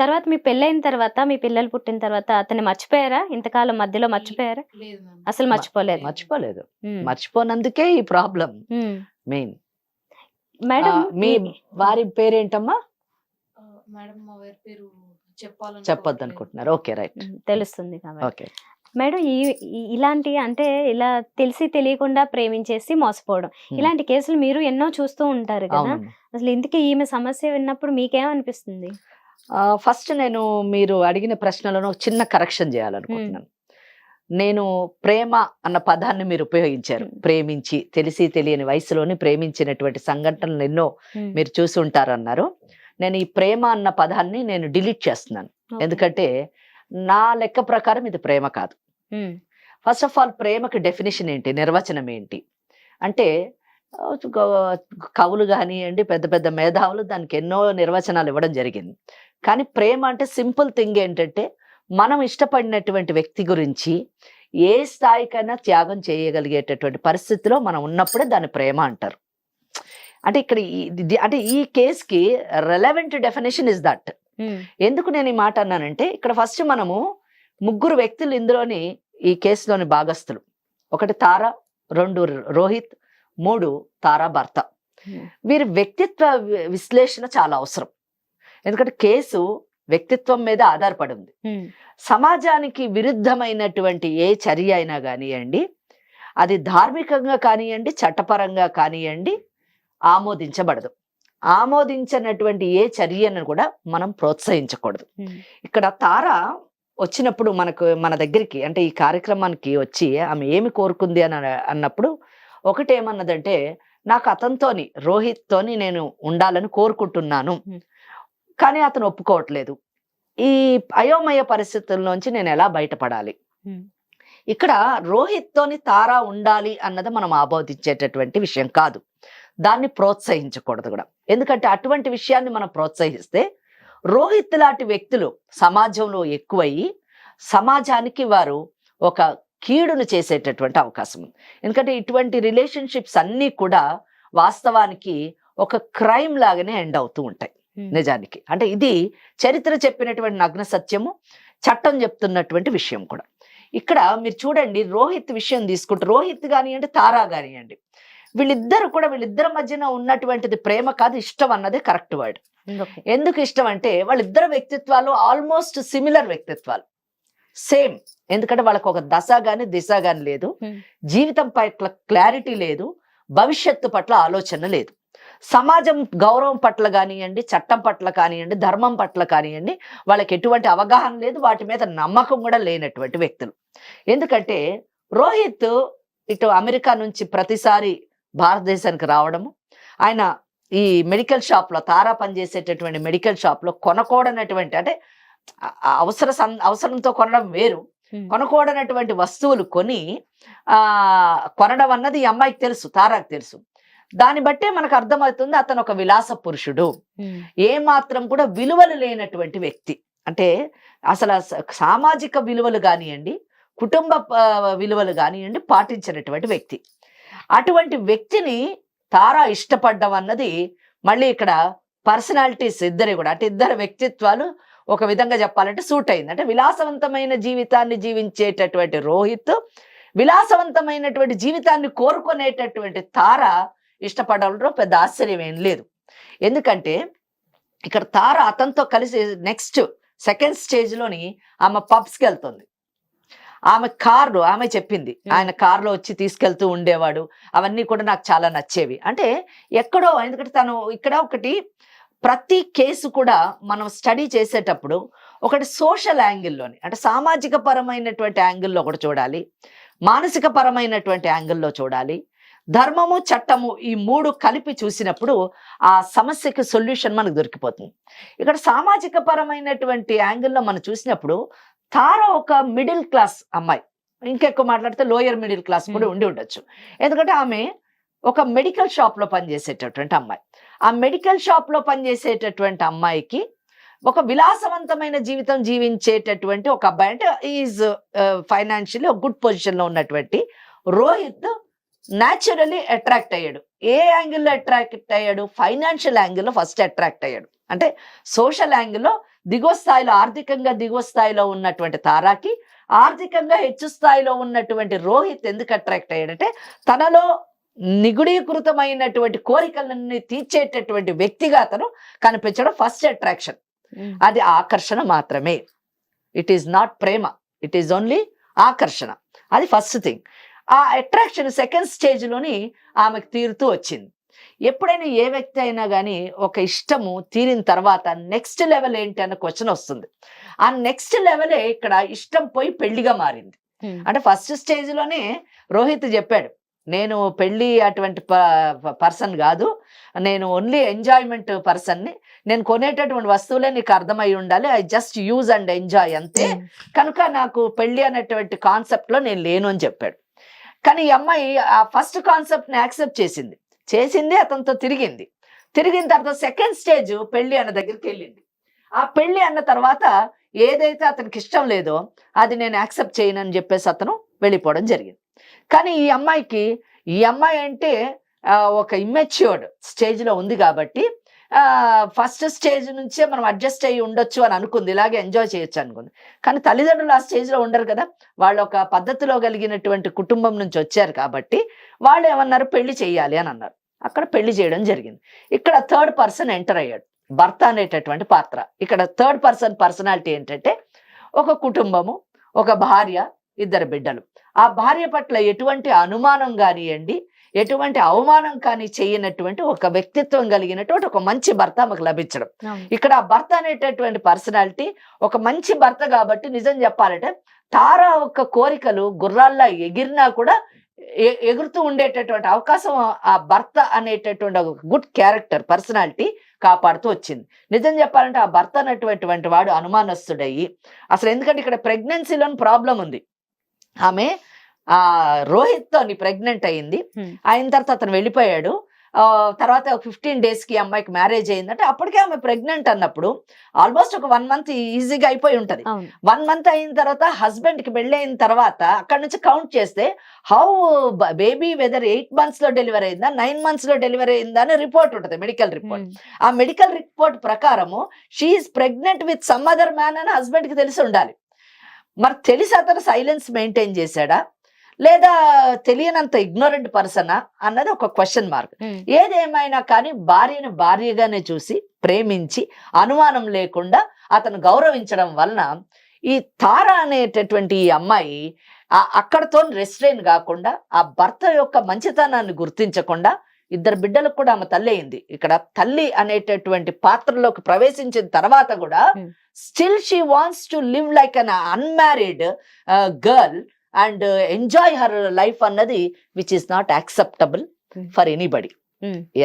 తర్వాత మీ పెళ్ళైన తర్వాత మీ పిల్లలు పుట్టిన తర్వాత అతన్ని మర్చిపోయారా? ఇంతకాలం మధ్యలో మర్చిపోయారా? అసలు మర్చిపోలేదు. మర్చిపోలేదు. మర్చిపోనందుకే ఈ ప్రాబ్లం. మెయిన్. మేడం మీ వారి పేరేంటమ్మా? మేడం మా వారి పేరు చెప్పాలని చెప్పొద్దు అనుకుంటున్నారు ఓకే రైట్. తెలుస్తుంది కాబట్టి. ఓకే. మేడం ఈ ఇలాంటి అంటే ఇలా తెలిసి తెలియకుండా ప్రేమించేసి మోసపోవడం. ఇలాంటి కేసులు మీరు ఎన్నో చూస్తూ ఉంటారు కదా. అసలు ఇంతకీ ఈమె సమస్య విన్నప్పుడు మీకేమనిపిస్తుంది? ఫస్ట్ నేను మీరు అడిగిన ప్రశ్నలను చిన్న కరెక్షన్ చేయాలనుకుంటున్నాను. నేను ప్రేమ అన్న పదాన్ని మీరు ఉపయోగించారు. ప్రేమించి తెలిసి తెలియని వయసులోని ప్రేమించినటువంటి సంఘటనలు ఎన్నో మీరు చూసి ఉంటారన్నారు. నేను ఈ ప్రేమ అన్న పదాన్ని నేను డిలీట్ చేస్తున్నాను. ఎందుకంటే నా లెక్క ప్రకారం ఇది ప్రేమ కాదు. ఫస్ట్ ఆఫ్ ఆల్ ప్రేమకి డెఫినేషన్ ఏంటి? నిర్వచనం ఏంటి? అంటే కవులు కానివ్వండి పెద్ద పెద్ద మేధావులు దానికి ఎన్నో నిర్వచనాలు ఇవ్వడం జరిగింది. కానీ ప్రేమ అంటే సింపుల్ థింగ్ ఏంటంటే మనం ఇష్టపడినటువంటి వ్యక్తి గురించి ఏ స్థాయికైనా త్యాగం చేయగలిగేటటువంటి పరిస్థితిలో మనం ఉన్నప్పుడే దాన్ని ప్రేమ అంటారు. అంటే ఇక్కడ అంటే ఈ కేసుకి రెలవెంట్ డెఫినేషన్ ఇస్ దట్ ఎందుకు నేను ఈ మాట అన్నానంటే ఇక్కడ ఫస్ట్ మనము ముగ్గురు వ్యక్తులు ఇందులోని ఈ కేసులోని భాగస్థులు. ఒకటి తార రెండు రోహిత్ మూడు తారా భర్త. ఉమ్, వీరి వ్యక్తిత్వ విశ్లేషణ చాలా అవసరం. ఎందుకంటే కేసు వ్యక్తిత్వం మీద ఆధారపడి ఉంది ఉమ్, సమాజానికి విరుద్ధమైనటువంటి ఏ చర్య అయినా కానివ్వండి అది ధార్మికంగా కానివ్వండి చట్టపరంగా కానివ్వండి ఆమోదించబడదు. ఆమోదించినటువంటి ఏ చర్యను కూడా మనం ప్రోత్సహించకూడదు. ఉమ్, ఇక్కడ తార వచ్చినప్పుడు మనకు మన దగ్గరికి అంటే ఈ కార్యక్రమానికి వచ్చి ఆమె ఏమి కోరుకుంది అన- అన్నప్పుడు ఒకటి ఏమన్నదంటే నాకు అతనితోని రోహిత్తోని నేను ఉండాలని కోరుకుంటున్నాను. కానీ అతను ఒప్పుకోవట్లేదు. ఈ అయోమయ పరిస్థితుల్లోంచి నేను ఎలా బయటపడాలి. ఇక్కడ రోహిత్తోని తారా ఉండాలి అన్నది మనం ఆబోధించేటటువంటి విషయం కాదు. దాన్ని ప్రోత్సహించకూడదు కూడా. ఎందుకంటే అటువంటి విషయాన్ని మనం ప్రోత్సహిస్తే రోహిత్ లాంటి వ్యక్తులు సమాజంలో ఎక్కువయ్యి సమాజానికి వారు ఒక కీడును చేసేటటువంటి అవకాశం ఉంది. ఎందుకంటే ఇటువంటి రిలేషన్షిప్స్ అన్నీ కూడా వాస్తవానికి ఒక క్రైమ్ లాగానే ఎండ్ అవుతూ ఉంటాయి నిజానికి. అంటే ఇది చరిత్ర చెప్పినటువంటి నగ్న సత్యము చట్టం చెప్తున్నటువంటి విషయం కూడా. ఇక్కడ మీరు చూడండి రోహిత్ విషయం తీసుకుంటే రోహిత్ కానివ్వండి తారా కానివ్వండి వీళ్ళిద్దరు కూడా వీళ్ళిద్దరి మధ్యన ఉన్నటువంటిది ప్రేమ కాదు ఇష్టం అన్నదే కరెక్ట్ వర్డ్. ఎందుకు ఇష్టం అంటే వాళ్ళిద్దరు వ్యక్తిత్వాలు ఆల్మోస్ట్ సిమిలర్ వ్యక్తిత్వాలు. సేమ్. ఎందుకంటే వాళ్ళకి ఒక దశ గాని దిశ గాని లేదు. జీవితం పట్ల క్లారిటీ లేదు. భవిష్యత్తు పట్ల ఆలోచన లేదు. సమాజం గౌరవం పట్ల కానివ్వండి చట్టం పట్ల కానివ్వండి ధర్మం పట్ల కానివ్వండి వాళ్ళకి ఎటువంటి అవగాహన లేదు. వాటి మీద నమ్మకం కూడా లేనటువంటి వ్యక్తులు. ఎందుకంటే రోహిత్ ఇటు అమెరికా నుంచి ప్రతిసారి భారతదేశానికి రావడము ఆయన ఈ మెడికల్ షాప్లో తారా పనిచేసేటటువంటి మెడికల్ షాప్లో కొనకూడనటువంటి అంటే అవసర అవసరంతో కొనడం వేరు. కొనకూడనటువంటి వస్తువులు కొని ఆ కొనడం అన్నది ఈ అమ్మాయికి తెలుసు తారాకు తెలుసు. దాన్ని బట్టే మనకు అర్థమవుతుంది అతను ఒక విలాస పురుషుడు. ఉమ్, ఏ మాత్రం కూడా విలువలు లేనటువంటి వ్యక్తి. అంటే అసలు సామాజిక విలువలు కానివ్వండి కుటుంబ విలువలు కానివ్వండి పాటించినటువంటి వ్యక్తి. అటువంటి వ్యక్తిని తారా ఇష్టపడడం అన్నది మళ్ళీ ఇక్కడ పర్సనాలిటీస్ ఇద్దరి కూడా అంటే ఇద్దరు వ్యక్తిత్వాలు ఒక విధంగా చెప్పాలంటే సూట్ అయింది. అంటే విలాసవంతమైన జీవితాన్ని జీవించేటటువంటి రోహిత్ విలాసవంతమైనటువంటి జీవితాన్ని కోరుకునేటటువంటి తార ఇష్టపడడంలో పెద్ద ఆశ్చర్యం ఏం లేదు. ఎందుకంటే ఇక్కడ తార అతనితో కలిసి నెక్స్ట్ సెకండ్ స్టేజ్లోని ఆమె పబ్స్కి వెళ్తుంది. ఆమె కార్లు ఆమె చెప్పింది ఆయన కార్లో వచ్చి తీసుకెళ్తూ ఉండేవాడు. అవన్నీ కూడా నాకు చాలా నచ్చేవి. అంటే ఎక్కడో ఎందుకంటే తను ఇక్కడ ఒకటి ప్రతి కేసు కూడా మనం స్టడీ చేసేటప్పుడు ఒకటి సోషల్ యాంగిల్లోని అంటే సామాజిక పరమైనటువంటి యాంగిల్లో ఒకటి చూడాలి మానసిక పరమైనటువంటి యాంగిల్లో చూడాలి ధర్మము చట్టము ఈ మూడు కలిపి చూసినప్పుడు ఆ సమస్యకి సొల్యూషన్ మనకు దొరికిపోతుంది ఇక్కడ సామాజిక పరమైనటువంటి యాంగిల్లో మనం చూసినప్పుడు తార ఒక మిడిల్ క్లాస్ అమ్మాయి ఇంకెక్కువ మాట్లాడితే లోయర్ మిడిల్ క్లాస్ కూడా. ఉండి ఉండొచ్చు ఎందుకంటే ఆమె ఒక మెడికల్ షాప్లో పనిచేసేటటువంటి అమ్మాయి. ఆ మెడికల్ షాప్లో పనిచేసేటటువంటి అమ్మాయికి ఒక విలాసవంతమైన జీవితం జీవించేటటువంటి ఒక అబ్బాయి. అంటే ఈజ్ ఫైనాన్షియల్ ఒక గుడ్ పొజిషన్లో ఉన్నటువంటి రోహిత్ న్యాచురలీ అట్రాక్ట్ అయ్యాడు. ఏ యాంగిల్లో అట్రాక్ట్ అయ్యాడు? ఫైనాన్షియల్ యాంగిల్లో ఫస్ట్ అట్రాక్ట్ అయ్యాడు. అంటే సోషల్ యాంగిల్లో దిగువ స్థాయిలో ఆర్థికంగా దిగువ స్థాయిలో ఉన్నటువంటి తారాకి ఆర్థికంగా హెచ్చు స్థాయిలో ఉన్నటువంటి రోహిత్ ఎందుకు అట్రాక్ట్ అయ్యాడంటే తనలో నిగుడీకృతమైనటువంటి కోరికలన్నీ తీర్చేటటువంటి వ్యక్తిగా అతను కనిపించడం ఫస్ట్ అట్రాక్షన్. అది ఆకర్షణ మాత్రమే. ఇట్ ఈస్ నాట్ ప్రేమ. ఇట్ ఈస్ ఓన్లీ ఆకర్షణ. అది ఫస్ట్ థింగ్. ఆ అట్రాక్షన్ సెకండ్ స్టేజ్లోని ఆమెకు తీరుతూ వచ్చింది. ఎప్పుడైనా ఏ వ్యక్తి అయినా కానీ ఒక ఇష్టము తీరిన తర్వాత నెక్స్ట్ లెవెల్ ఏంటి అన్న క్వశ్చన్ వస్తుంది. ఆ నెక్స్ట్ లెవెలే ఇక్కడ ఇష్టం పోయి పెళ్ళిగా మారింది. అంటే ఫస్ట్ స్టేజ్లోనే రోహిత్ చెప్పాడు నేను పెళ్ళి అటువంటి పర్సన్ కాదు. నేను ఓన్లీ ఎంజాయ్మెంట్ పర్సన్ని నేను కొనేటటువంటి వస్తువులే నీకు అర్థమై ఉండాలి. I just use and enjoy అంతే. ఉమ్. కనుక నాకు పెళ్ళి అనేటువంటి కాన్సెప్ట్లో నేను లేను అని చెప్పాడు. కానీ ఈ అమ్మాయి ఆ ఫస్ట్ కాన్సెప్ట్ని యాక్సెప్ట్ చేసింది. చేసింది అతనితో తిరిగింది. తిరిగిన తర్వాత సెకండ్ స్టేజ్ పెళ్ళి అన్న దగ్గరికి వెళ్ళింది. ఆ పెళ్ళి అన్న తర్వాత ఏదైతే అతనికి ఇష్టం లేదో అది నేను యాక్సెప్ట్ చేయను అని చెప్పేసి అతను వెళ్ళిపోవడం జరిగింది. కానీ ఈ అమ్మాయికి ఈ అమ్మాయి అంటే ఒక ఇమ్మెచ్యూర్డ్ స్టేజ్లో ఉంది కాబట్టి ఫస్ట్ స్టేజ్ నుంచే మనం అడ్జస్ట్ అయ్యి ఉండొచ్చు అని అనుకుంది. ఇలాగే ఎంజాయ్ చేయొచ్చు అనుకుంది. కానీ తల్లిదండ్రులు ఆ స్టేజ్లో ఉండరు కదా. వాళ్ళు ఒక పద్ధతిలో కలిగినటువంటి కుటుంబం నుంచి వచ్చారు కాబట్టి వాళ్ళు ఏమన్నారు? పెళ్ళి చేయాలి అని అన్నారు. అక్కడ పెళ్ళి చేయడం జరిగింది. ఇక్కడ థర్డ్ పర్సన్ ఎంటర్ అయ్యాడు. భర్త అనేటటువంటి పాత్ర. ఇక్కడ థర్డ్ పర్సన్ పర్సనాలిటీ ఏంటంటే ఒక కుటుంబము ఒక భార్య ఇద్దరు బిడ్డలు. ఆ భార్య పట్ల ఎటువంటి అనుమానం కానివ్వండి ఎటువంటి అవమానం కానీ చేయనటువంటి ఒక వ్యక్తిత్వం కలిగినటువంటి ఒక మంచి భర్త మాకు లభించడం. ఇక్కడ ఆ భర్త అనేటటువంటి పర్సనాలిటీ ఒక మంచి భర్త కాబట్టి నిజం చెప్పాలంటే తార యొక్క కోరికలు గుర్రాల్లా ఎగిరినా కూడా ఎగురుతూ ఉండేటటువంటి అవకాశం ఆ భర్త అనేటటువంటి ఒక గుడ్ క్యారెక్టర్ పర్సనాలిటీ కాపాడుతూ వచ్చింది. నిజం చెప్పాలంటే ఆ భర్త అనేటటువంటి వాడు అనుమానస్తుడయ్యి అసలు ఎందుకంటే ఇక్కడ ప్రెగ్నెన్సీలోని ప్రాబ్లం ఉంది. ఆమె ఆ రోహిత్ తోని ప్రెగ్నెంట్ అయింది. అయిన తర్వాత అతను వెళ్ళిపోయాడు. ఆ, తర్వాత ఫిఫ్టీన్ డేస్కి అమ్మాయికి మ్యారేజ్ అయిందంటే. అప్పటికే ఆమె ప్రెగ్నెంట్ అన్నప్పుడు ఆల్మోస్ట్ ఒక వన్ మంత్ ఈజీగా అయిపోయి ఉంటది. వన్ మంత్ అయిన తర్వాత హస్బెండ్కి పెళ్ళి అయిన తర్వాత అక్కడ నుంచి కౌంట్ చేస్తే హౌ బేబీ వెదర్ ఎయిట్ మంత్స్లో డెలివరీ అయిందా నైన్ మంత్స్లో డెలివరీ అయిందా అని రిపోర్ట్ ఉంటుంది మెడికల్ రిపోర్ట్. ఆ మెడికల్ రిపోర్ట్ ప్రకారము she's pregnant with some other man అని హస్బెండ్కి తెలిసి ఉండాలి. మరి తెలిసి అతను సైలెన్స్ మెయింటైన్ చేశాడా? లేదా తెలియనంత ఇగ్నోరెంట్ పర్సనా అన్నది ఒక క్వశ్చన్ మార్క్ ఉమ్. ఏదేమైనా కానీ భార్యను భార్యగానే చూసి ప్రేమించి అనుమానం లేకుండా అతను గౌరవించడం వలన ఈ తార అనేటటువంటి ఈ అమ్మాయి అక్కడతో రెస్ట్రైన్ కాకుండా ఆ భర్త యొక్క మంచితనాన్ని గుర్తించకుండా ఇద్దరు బిడ్డలకు కూడా ఆమె తల్లి అయింది ఇక్కడ తల్లి అనేటటువంటి పాత్రలోకి ప్రవేశించిన తర్వాత కూడా. Still she wants to live like an unmarried girl and enjoy her life అన్నది which is not acceptable. For anybody.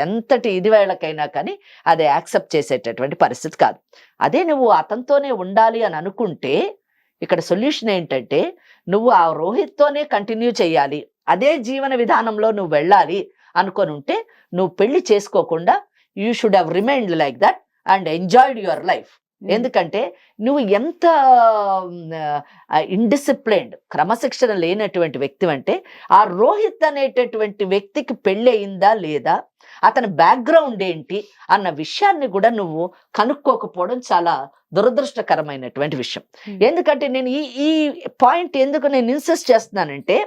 ఎంతటి ఇది వేళకైనా కానీ అది యాక్సెప్ట్ చేసేటటువంటి పరిస్థితి కాదు అదే నువ్వు అతనితోనే ఉండాలి అని అనుకుంటే ఇక్కడ సొల్యూషన్ ఏంటంటే నువ్వు ఆ రోహిత్తోనే కంటిన్యూ చేయాలి అదే జీవన విధానంలో నువ్వు వెళ్ళాలి అనుకొని ఉంటే నువ్వు పెళ్ళి చేసుకోకుండా you should have remained like that and enjoyed your life ఎందుకంటే నువ్వు ఎంత ఇండిసిప్లైన్డ్ క్రమశిక్షణ లేనటువంటి వ్యక్తి అంటే ఆ రోహిత్ అనేటటువంటి వ్యక్తికి పెళ్ళి అయిందా లేదా అతని బ్యాక్గ్రౌండ్ ఏంటి అన్న విషయాన్ని కూడా నువ్వు కనుక్కోకపోవడం చాలా దురదృష్టకరమైనటువంటి విషయం. ఎందుకంటే నేను ఈ ఈ పాయింట్ ఎందుకు నేను ఇన్సిస్ట్ చేస్తున్నానంటే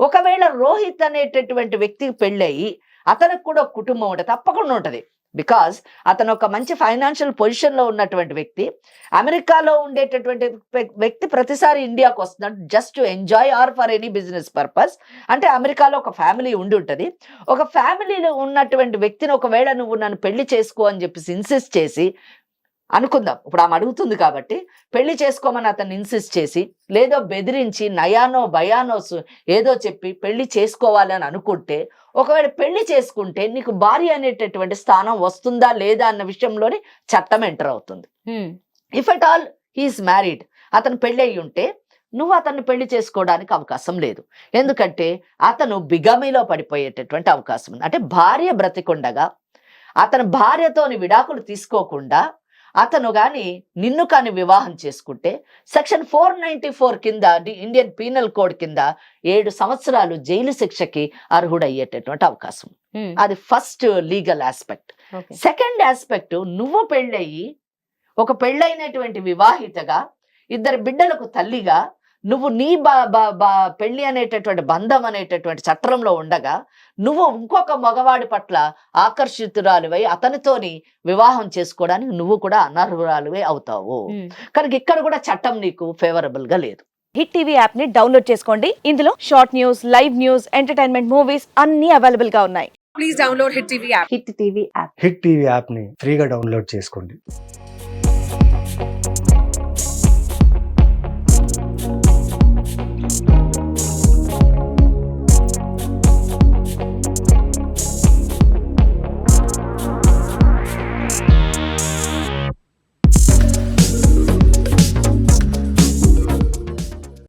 ఒకవేళ రోహిత్ అనేటటువంటి వ్యక్తికి పెళ్ళయి అతనికి కూడా ఒక కుటుంబం ఉంటుంది తప్పకుండా ఉంటుంది. బికాస్ అతను ఒక మంచి ఫైనాన్షియల్ పొజిషన్లో ఉన్నటువంటి వ్యక్తి అమెరికాలో ఉండేటటువంటి వ్యక్తి ప్రతిసారి ఇండియాకు వస్తున్నాడు just to enjoy or for any business purpose అంటే అమెరికాలో ఒక ఫ్యామిలీ ఉండి ఉంటుంది. ఒక ఫ్యామిలీలో ఉన్నటువంటి వ్యక్తిని ఒకవేళ నువ్వు నన్ను పెళ్ళి చేసుకో అని చెప్పేసి ఇన్సిస్ట్ చేసి అనుకుందాం. ఇప్పుడు ఆమె అడుగుతుంది కాబట్టి పెళ్ళి చేసుకోమని అతను ఇన్సిస్ట్ చేసి లేదో బెదిరించి నయానో భయానో ఏదో చెప్పి పెళ్ళి చేసుకోవాలి అని అనుకుంటే ఒకవేళ పెళ్ళి చేసుకుంటే నీకు భార్య అనేటటువంటి స్థానం వస్తుందా లేదా అన్న విషయంలోని చట్టం ఎంటర్ అవుతుంది. If at all he is married అతను పెళ్ళి అయి ఉంటే నువ్వు అతన్ని పెళ్ళి చేసుకోవడానికి అవకాశం లేదు. ఎందుకంటే అతను బిగమిలో పడిపోయేటటువంటి అవకాశం ఉంది. అంటే భార్య బ్రతికుండగా అతని భార్యతోని విడాకులు తీసుకోకుండా అతను గాని నిన్ను కాని వివాహం చేసుకుంటే సెక్షన్ ఫోర్ నైన్టీ ఫోర్ కింద ఇండియన్ పీనల్ కోడ్ కింద ఏడు సంవత్సరాలు జైలు శిక్షకి అర్హుడయ్యేటటువంటి అవకాశం. అది first legal aspect. Second aspect నువ్వు పెళ్ళయి ఒక పెళ్ళైనటువంటి వివాహితగా ఇద్దరు బిడ్డలకు తల్లిగా నువ్వు నీ బా బా బా పెళ్ళి అనేటటువంటి బంధం అనేటటువంటి చట్రంలో ఉండగా నువ్వు ఇంకొక మగవాడి పట్ల ఆకర్షితురాలివై అతనితోని వివాహం చేసుకోవడానికి నువ్వు కూడా అనర్హురాలివే అవుతావు. కనుక ఇక్కడ కూడా చట్టం నీకు ఫేవరబుల్గా లేదు. హిట్ టీవీ యాప్ని డౌన్లోడ్ చేసుకోండి. ఇందులో short news live news entertainment movies అన్ని అవైలబుల్గా ఉన్నాయి. please download Hit TV app. Hit TV app. Hit TV యాప్ని ఫ్రీగా డౌన్లోడ్ చేసుకోండి.